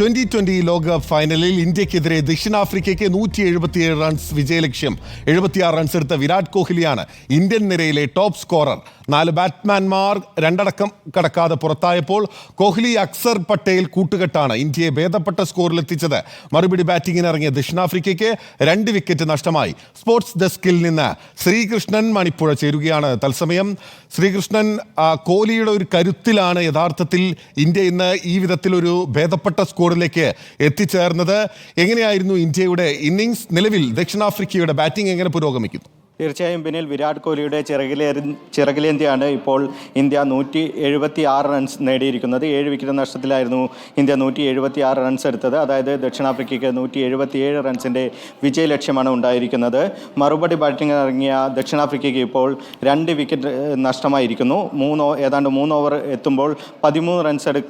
Twenty twenty ലോകകപ്പ് ഫൈനലിൽ ഇന്ത്യക്കെതിരെ ദക്ഷിണാഫ്രിക്കയ്ക്ക് നൂറ്റി എഴുപത്തിയേഴ് റൺസ് വിജയലക്ഷ്യം. എഴുപത്തിയാറ് റൺസ് എടുത്ത വിരാട് കോഹ്ലിയാണ് ഇന്ത്യൻ നിരയിലെ ടോപ്പ് സ്കോറർ. നാല് ബാറ്റ്മാൻമാർ രണ്ടടക്കം കടക്കാതെ പുറത്തായപ്പോൾ കോഹ്ലി അക്സർ പട്ടേൽ കൂട്ടുകെട്ടാണ് ഇന്ത്യയെ ഭേദപ്പെട്ട സ്കോറിലെത്തിച്ചത്. മറുപടി ബാറ്റിംഗിന് ഇറങ്ങിയ ദക്ഷിണാഫ്രിക്കയ്ക്ക് രണ്ട് വിക്കറ്റ് നഷ്ടമായി. സ്പോർട്സ് ഡെസ്കിൽ നിന്ന് ശ്രീകൃഷ്ണൻ മണിപ്പുഴ ചേരുകയാണ് തത്സമയം. ശ്രീകൃഷ്ണൻ കോഹ്ലിയുടെ ഒരു കരുത്തിലാണ് യഥാർത്ഥത്തിൽ ഇന്ത്യ ഇന്ന് ഈ വിധത്തിലൊരു ഭേദപ്പെട്ട സ്കോറിലേക്ക് എത്തിച്ചേർന്നത് എങ്ങനെയായിരുന്നു ഇന്ത്യയുടെ ഇന്നിങ്സ് നിലവിൽ ദക്ഷിണാഫ്രിക്കയുടെ ബാറ്റിംഗ് എങ്ങനെ പുരോഗമിക്കുന്നു? തീർച്ചയായും പിന്നിൽ വിരാട് കോഹ്ലിയുടെ ചിറകിലേറി ചിറകിലേന്തിയാണ് ഇപ്പോൾ ഇന്ത്യ നൂറ്റി എഴുപത്തി ആറ് റൺസ് നേടിയിരിക്കുന്നത്. ഏഴ് വിക്കറ്റ് നഷ്ടത്തിലായിരുന്നു ഇന്ത്യ നൂറ്റി എഴുപത്തി ആറ് റൺസ് എടുത്തത്. അതായത് ദക്ഷിണാഫ്രിക്കയ്ക്ക് നൂറ്റി എഴുപത്തിയേഴ് റൺസിന്റെ വിജയ ലക്ഷ്യമാണ് ഉണ്ടായിരിക്കുന്നത്. മറുപടി ബാറ്റിംഗ് ഇറങ്ങിയ ദക്ഷിണാഫ്രിക്കയ്ക്ക് ഇപ്പോൾ രണ്ട് വിക്കറ്റ് നഷ്ടമായിരിക്കുന്നു. മൂന്ന് ഏതാണ്ട് മൂന്ന് ഓവർ എത്തുമ്പോൾ പതിമൂന്ന് റൺസ് എടു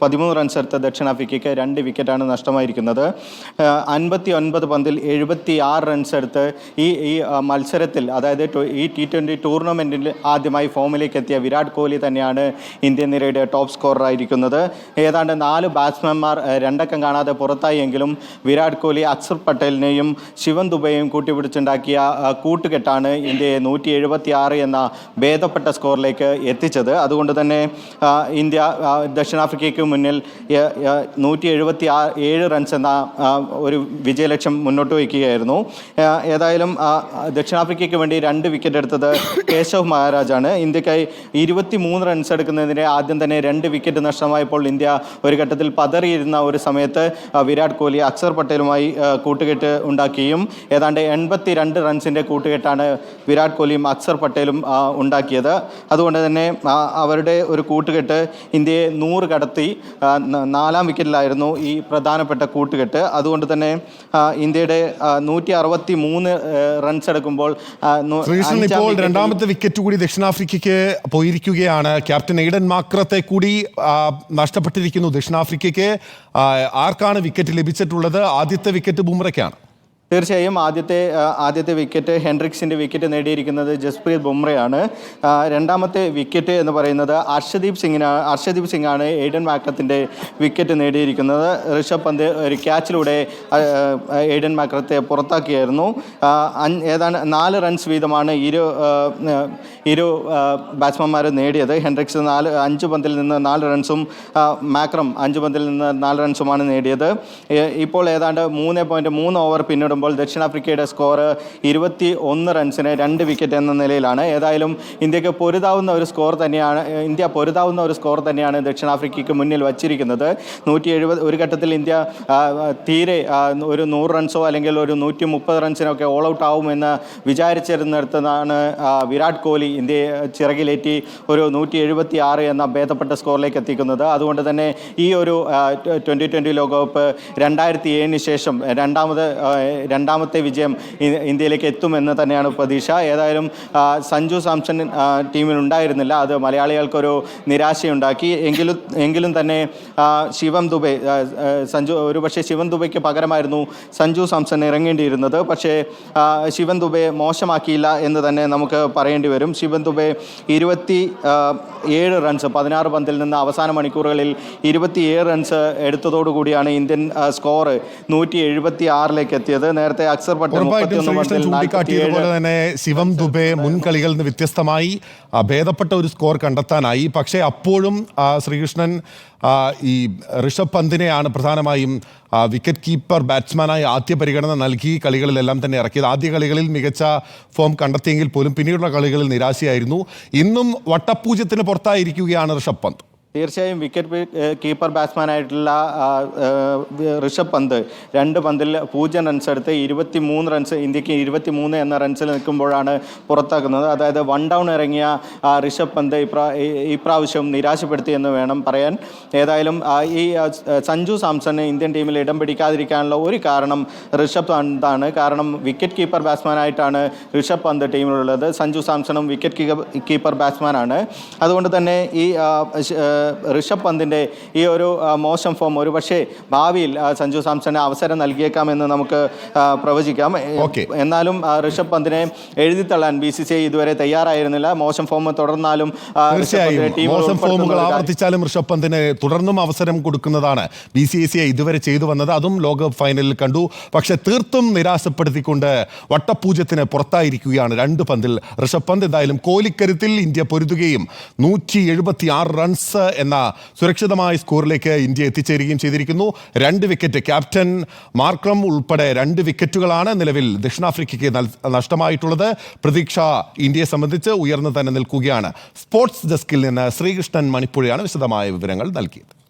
പതിമൂന്ന് റൺസ് എടുത്ത ദക്ഷിണാഫ്രിക്കയ്ക്ക് രണ്ട് വിക്കറ്റാണ് നഷ്ടമായിരിക്കുന്നത്. അൻപത്തി ഒൻപത് പന്തിൽ എഴുപത്തി ആറ് റൺസ് എടുത്ത് ഈ ഈ മത്സരത്തിൽ അതായത് ഈ ടി ട്വന്റി ടൂർണമെന്റിൽ ആദ്യമായി ഫോമിലേക്ക് എത്തിയ വിരാട് കോഹ്ലി തന്നെയാണ് ഇന്ത്യൻ നിരയുടെ ടോപ്പ് സ്കോറർ ആയിരിക്കുന്നത്. ഏതാണ്ട് നാല് ബാറ്റ്സ്മാൻമാർ രണ്ടക്കം കാണാതെ പുറത്തായി എങ്കിലും വിരാട് കോഹ്ലി അക്സർ പട്ടേലിനെയും ശിവൻ ദുബൈയും കൂട്ടിപ്പിടിച്ചുണ്ടാക്കിയ കൂട്ടുകെട്ടാണ് ഇന്ത്യയെ നൂറ്റി എഴുപത്തി ആറ് എന്ന ഭേദപ്പെട്ട സ്കോറിലേക്ക് എത്തിച്ചത്. അതുകൊണ്ട് തന്നെ ഇന്ത്യ ആ, ദക്ഷിണാഫ്രിക്കയ്ക്ക് മുന്നിൽ നൂറ്റി എഴുപത്തി ഏഴ് റൺസ് എന്ന ഒരു വിജയലക്ഷ്യം മുന്നോട്ട് വയ്ക്കുകയായിരുന്നു. ഏതായാലും ദക്ഷിണാഫ്രിക്കയ്ക്ക് വേണ്ടി രണ്ട് വിക്കറ്റ് എടുത്തത് കേശവ് മഹാരാജാണ്. ഇന്ത്യക്കായി ഇരുപത്തി മൂന്ന് റൺസ് എടുക്കുന്നതിനെ ആദ്യം തന്നെ രണ്ട് വിക്കറ്റ് നഷ്ടമായപ്പോൾ ഇന്ത്യ ഒരു ഘട്ടത്തിൽ പതറിയിരുന്ന ഒരു സമയത്ത് വിരാട് കോഹ്ലി അക്സർ പട്ടേലുമായി കൂട്ടുകെട്ട് ഉണ്ടാക്കിയും ഏതാണ്ട് എൺപത്തി രണ്ട് റൺസിന്റെ കൂട്ടുകെട്ടാണ് വിരാട് കോഹ്ലിയും അക്സർ പട്ടേലും ഉണ്ടാക്കിയത്. അതുകൊണ്ട് തന്നെ അവരുടെ ഒരു കൂട്ടുകെട്ട് ഇന്ത്യയെ നൂറ് കടത്തി നാലാം വിക്കറ്റിലായിരുന്നു ഈ പ്രധാനപ്പെട്ട കൂട്ടുകെട്ട്. അതുകൊണ്ട് തന്നെ ഇന്ത്യയുടെ നൂറ്റി അറുപത്തി മൂന്ന് റൺസ് എടുക്കുമ്പോൾ ഇപ്പോൾ രണ്ടാമത്തെ വിക്കറ്റ് കൂടി ദക്ഷിണാഫ്രിക്കയ്ക്ക് പോയിരിക്കുകയാണ്. ക്യാപ്റ്റൻ എയ്ഡൻ മാക്രത്തെ കൂടി നഷ്ടപ്പെട്ടിരിക്കുന്നു ദക്ഷിണാഫ്രിക്കയ്ക്ക്. ആർക്കാണ് വിക്കറ്റ് ലഭിച്ചിട്ടുള്ളത്? ആദ്യത്തെ വിക്കറ്റ് ബുംറയ്ക്കാണ്. തീർച്ചയായും ആദ്യത്തെ ആദ്യത്തെ വിക്കറ്റ് ഹെൻഡ്രിക്സിന്റെ വിക്കറ്റ് നേടിയിരിക്കുന്നത് ജസ്പ്രീത് ബുംറയാണ്. രണ്ടാമത്തെ വിക്കറ്റ് എന്ന് പറയുന്നത് അർഷദീപ് സിംഗിനാണ് അർഷദീപ് സിംഗാണ് എയ്ഡൻ മാക്രത്തിന്റെ വിക്കറ്റ് നേടിയിരിക്കുന്നത്. ഋഷഭ് പന്ത് ഒരു ക്യാച്ചിലൂടെ എയ്ഡൻ മാക്രത്തെ പുറത്താക്കിയായിരുന്നു. ഏതാണ് നാല് റൺസ് വീതമാണ് ഇരു ഇരു ബാറ്റ്സ്മാൻമാർ നേടിയത്. ഹെൻഡ്രിക്സ് നാല് അഞ്ച് പന്തിൽ നിന്ന് നാല് റൺസും മാക്രം അഞ്ച് പന്തിൽ നിന്ന് നാല് റൺസുമാണ് നേടിയത്. ഇപ്പോൾ ഏതാണ്ട് മൂന്ന് പോയിന്റ് മൂന്ന് ഓവർ പിന്നിടുമ്പോൾ ദക്ഷിണാഫ്രിക്കയുടെ സ്കോർ ഇരുപത്തി ഒന്ന് റൺസിന് രണ്ട് വിക്കറ്റ് എന്ന നിലയിലാണ്. ഏതായാലും ഇന്ത്യയ്ക്ക് പൊരുതാവുന്ന ഒരു സ്കോർ തന്നെയാണ് ഇന്ത്യ പൊരുതാവുന്ന ഒരു സ്കോർ തന്നെയാണ് ദക്ഷിണാഫ്രിക്കയ്ക്ക് മുന്നിൽ വച്ചിരിക്കുന്നത്. നൂറ്റി എഴുപത് ഒരു ഘട്ടത്തിൽ ഇന്ത്യ തീരെ ഒരു നൂറ് റൺസോ അല്ലെങ്കിൽ ഒരു നൂറ്റി മുപ്പത് റൺസിനൊക്കെ ഓൾ ഔട്ട് ആവുമെന്ന് വിചാരിച്ചിരുന്നിടത്താണ് വിരാട് കോഹ്ലി ഇന്ത്യയെ ചിറകിലേറ്റി ഒരു നൂറ്റി എഴുപത്തി ആറ് എന്ന ഭേദപ്പെട്ട സ്കോറിലേക്ക് എത്തിക്കുന്നത്. അതുകൊണ്ട് തന്നെ ഈ ഒരു ട്വന്റി ട്വന്റി ലോകകപ്പ് രണ്ടായിരത്തി ഏഴിന് ശേഷം രണ്ടാമത് രണ്ടാമത്തെ വിജയം ഇന്ത്യയിലേക്ക് എത്തുമെന്ന് തന്നെയാണ് പ്രതീക്ഷ. ഏതായാലും സഞ്ജു സാംസൺ ടീമിനുണ്ടായിരുന്നില്ല അത് മലയാളികൾക്കൊരു നിരാശയുണ്ടാക്കി. എങ്കിലും എങ്കിലും തന്നെ ശിവം ദുബെ സഞ്ജു ഒരുപക്ഷെ ശിവൻ ദുബൈക്ക് പകരമായിരുന്നു സഞ്ജു സാംസൺ ഇറങ്ങേണ്ടിയിരുന്നത്. പക്ഷേ ശിവൻ ദുബെ മോശമാക്കിയില്ല എന്ന് തന്നെ നമുക്ക് പറയേണ്ടി വരും. ശിവൻ ദുബെ ഇരുപത്തി ഏഴ് റൺസ് പതിനാറ് പന്തിൽ നിന്ന് അവസാന മണിക്കൂറുകളിൽ ഇരുപത്തിയേഴ് റൺസ് എടുത്തതോടുകൂടിയാണ് ഇന്ത്യൻ സ്കോർ നൂറ്റി എഴുപത്തി ആറിലേക്ക് എത്തിയത്. നേരത്തെ അക്സർ ചൂണ്ടിക്കാട്ടിയതുപോലെ തന്നെ ശിവം ദുബെ മുൻ കളികളിൽ നിന്ന് വ്യത്യസ്തമായി ഭേദപ്പെട്ട ഒരു സ്കോർ കണ്ടെത്താനായി. പക്ഷേ അപ്പോഴും ശ്രീകൃഷ്ണൻ ഈ ഋഷഭ് പന്തിനെയാണ് പ്രധാനമായും വിക്കറ്റ് കീപ്പർ ബാറ്റ്സ്മാനായി ആദ്യ പരിഗണന നൽകി കളികളിലെല്ലാം തന്നെ ഇറക്കിയത്. ആദ്യ കളികളിൽ മികച്ച ഫോം കണ്ടെത്തിയെങ്കിൽ പോലും പിന്നീടുള്ള കളികളിൽ നിരാശയായിരുന്നു. ഇന്നും വട്ടപ്പൂജ്യത്തിന് പുറത്തായിരിക്കുകയാണ് ഋഷഭ് പന്ത്. തീർച്ചയായും വിക്കറ്റ് കീപ്പർ ബാറ്റ്സ്മാനായിട്ടുള്ള ഋഷഭ് പന്ത് രണ്ട് പന്തിൽ പൂജ്യം റൺസ് എടുത്ത് ഇരുപത്തി മൂന്ന് റൺസ് ഇന്ത്യയ്ക്ക് ഇരുപത്തി മൂന്ന് എന്ന റൺസിൽ നിൽക്കുമ്പോഴാണ് പുറത്താക്കുന്നത് അതായത് വൺ ഡൗൺ ഇറങ്ങിയ ഋഷഭ് പന്ത് ഇപ്രാ ഇപ്രാവശ്യം നിരാശപ്പെടുത്തി എന്ന് വേണം പറയാൻ. ഏതായാലും ഈ സഞ്ജു സാംസണ് ഇന്ത്യൻ ടീമിൽ ഇടം പിടിക്കാതിരിക്കാനുള്ള ഒരു കാരണം ഋഷഭ് പന്താണ്. കാരണം വിക്കറ്റ് കീപ്പർ ബാറ്റ്സ്മാനായിട്ടാണ് ഋഷഭ് പന്ത് ടീമിലുള്ളത് സഞ്ജു സാംസണും വിക്കറ്റ് കീപ്പർ ബാറ്റ്സ്മാനാണ് അതുകൊണ്ട് തന്നെ ഈ ഋഷഭ് പന്തിന്റെ ഈ ഒരു മോശം ഫോം ഒരു പക്ഷേ ഭാവിയിൽ സഞ്ജു സാംസണ് അവസരം നൽകിയേക്കാമെന്ന് നമുക്ക് പ്രവചിക്കാം. എന്നാലും ഋഷഭ് പന്തിനെ എഴുതിത്തള്ളാൻ ബി സി സി ഐ ഇതുവരെ തയ്യാറായിരുന്നില്ല. മോശം ഫോം തുടർന്നാലും മോശം ഫോമുകൾ ആവർത്തിച്ചാലും ഋഷഭ് പന്തിന് തുടർന്നും അവസരം കൊടുക്കുന്നതാണ് ബി സി സി ഐ ഇതുവരെ ചെയ്തു വന്നത്. അതും ലോകകപ്പ് ഫൈനലിൽ കണ്ടു. പക്ഷെ തീർത്തും നിരാശപ്പെടുത്തിക്കൊണ്ട് വട്ടപൂജ്യത്തിന് പുറത്തായിരിക്കുകയാണ് രണ്ട് പന്തിൽ ഋഷഭ് പന്ത്. എന്തായാലും കോലിക്കരുത്തിൽ ഇന്ത്യ പൊരുതുകയും നൂറ്റി എഴുപത്തി ആറ് റൺസ് എന്ന സുരക്ഷിതമായ സ്കോറിലേക്ക് ഇന്ത്യ എത്തിച്ചേരുകയും ചെയ്തിരിക്കുന്നു. രണ്ട് വിക്കറ്റ് ക്യാപ്റ്റൻ മാർക്രം ഉൾപ്പെടെ രണ്ട് വിക്കറ്റുകളാണ് നിലവിൽ ദക്ഷിണാഫ്രിക്കയ്ക്ക് നഷ്ടമായിട്ടുള്ളത്. പ്രതീക്ഷ ഇന്ത്യയെ സംബന്ധിച്ച് ഉയർന്നു തന്നെ നിൽക്കുകയാണ്. സ്പോർട്സ് ഡെസ്കിൽ നിന്ന് ശ്രീകൃഷ്ണൻ മണിപ്പുഴയാണ് വിശദമായ വിവരങ്ങൾ നൽകിയത്.